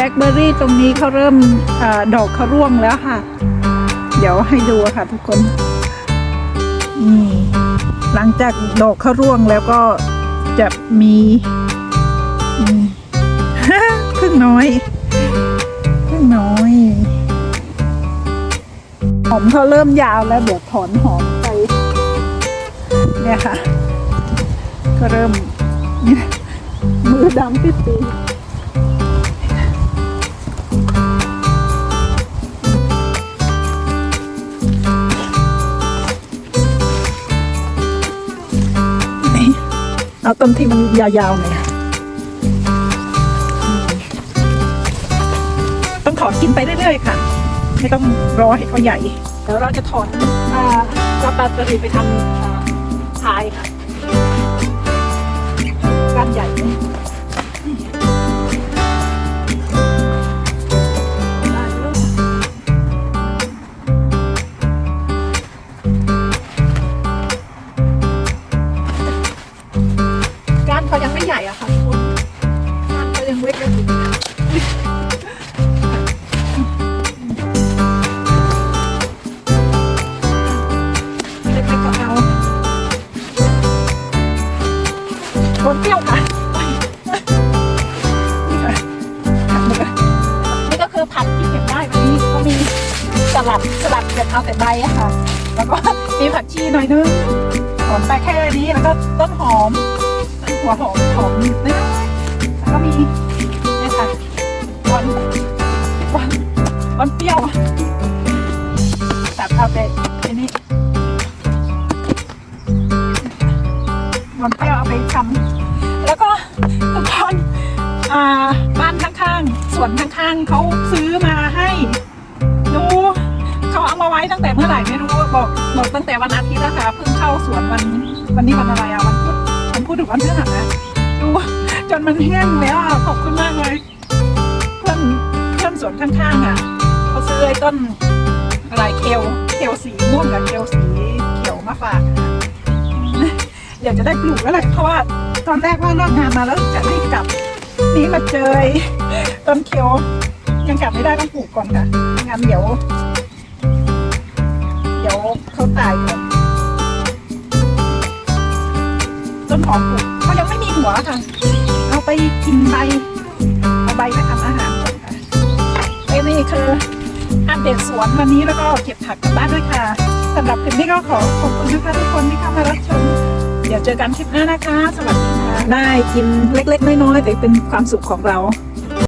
ล็คเบอร์รี่ตรงนี้เขาเริ่มอดอกเขาร่วงแล้วค่ะ เดี๋ยวให้ดูค่ะทุกคนนี่หลังจากดอกเขาร่วงแล้วก็จะมีพึ่งน้อยพึ่งน้อยหอมเขาเริ่มยาวแล้วเดี๋ยวถอนหอมไป เนี่ยค่ะ ก็เริ่มมือดำปิดปี เอาต้นที่มันยาวๆหน่อยต้องถอดกินไปเรื่อยๆค่ะ ไม่ต้องรอให้เขาใหญ่เดี๋ยวเราจะถอดอ่ารับปาตรีไปทำพายค่ะ โคนเปรี้ยวค่ะนี่ค่ะผักหมดเลยนี่ก็คือผักที่เก็บได้วันนี้ก็มีสลัดสลัดเก็บเอาแต่ใบอะค่ะ แล้วก็มีผักชีหน่อยนึงหอมไปแค่นี้แล้วก็ต้นหอมต้นหัวหอมหอมนิดนึงแล้วก็มีเนี่ยค่ะบอนบอนบอนเปรี้ยวตัดเอาแต่อันนี้บอนเปรี้ยวเอาไปทำ แล้วก็ทุกคนบ้านข้างๆสวนข้างๆเขาซื้อมาให้ดูเขาเอามาไว้ตั้งแต่เมื่อไหร่ไม่รู้บอกบอกตั้งแต่วันอาทิตย์แล้วค่ะเพิ่งเข้าสวนวันวันนี้วันอะไรอะวันพุธวันพุธหรือวันพฤหัสนะดูจนมันแห้งแล้วอะขอบคุณมากเลยเพื่อนเพื่อนสวนข้างๆอะเขาซื้อไอ้ต้นอะไรเคลเคลสีม่วงกับเคลสีเขียวมาฝาก เดี๋ยวจะได้ปลูกแล้วแหละเพราะว่าตอนแรกว่าเลิกงานมาแล้วจะรีบกลับ นี่มาเจอไอ้ต้นเคลยังกลับไม่ได้ต้องปลูกก่อนค่ะงั้นเดี๋ยว เดี๋ยวเขาตายก่อนต้นหอมปลูกเขายังไม่มีหัวค่ะ เอาไปกินใบเอาใบไปทำอาหารก่อนค่ะไอ้นี่คืออัปเดตสวนวันนี้แล้วก็เก็บผักกลับบ้านด้วยค่ะสำหรับคลิปนี้ก็ขอขอบคุณนะคะทุกคนที่เข้ามารับชม ดี๋ยวเจอกันคลิปหน้านะคะ สวัสดีค่ะ ได้กินเล็ก ๆ น้อยๆแต่เป็นความสุขของเรา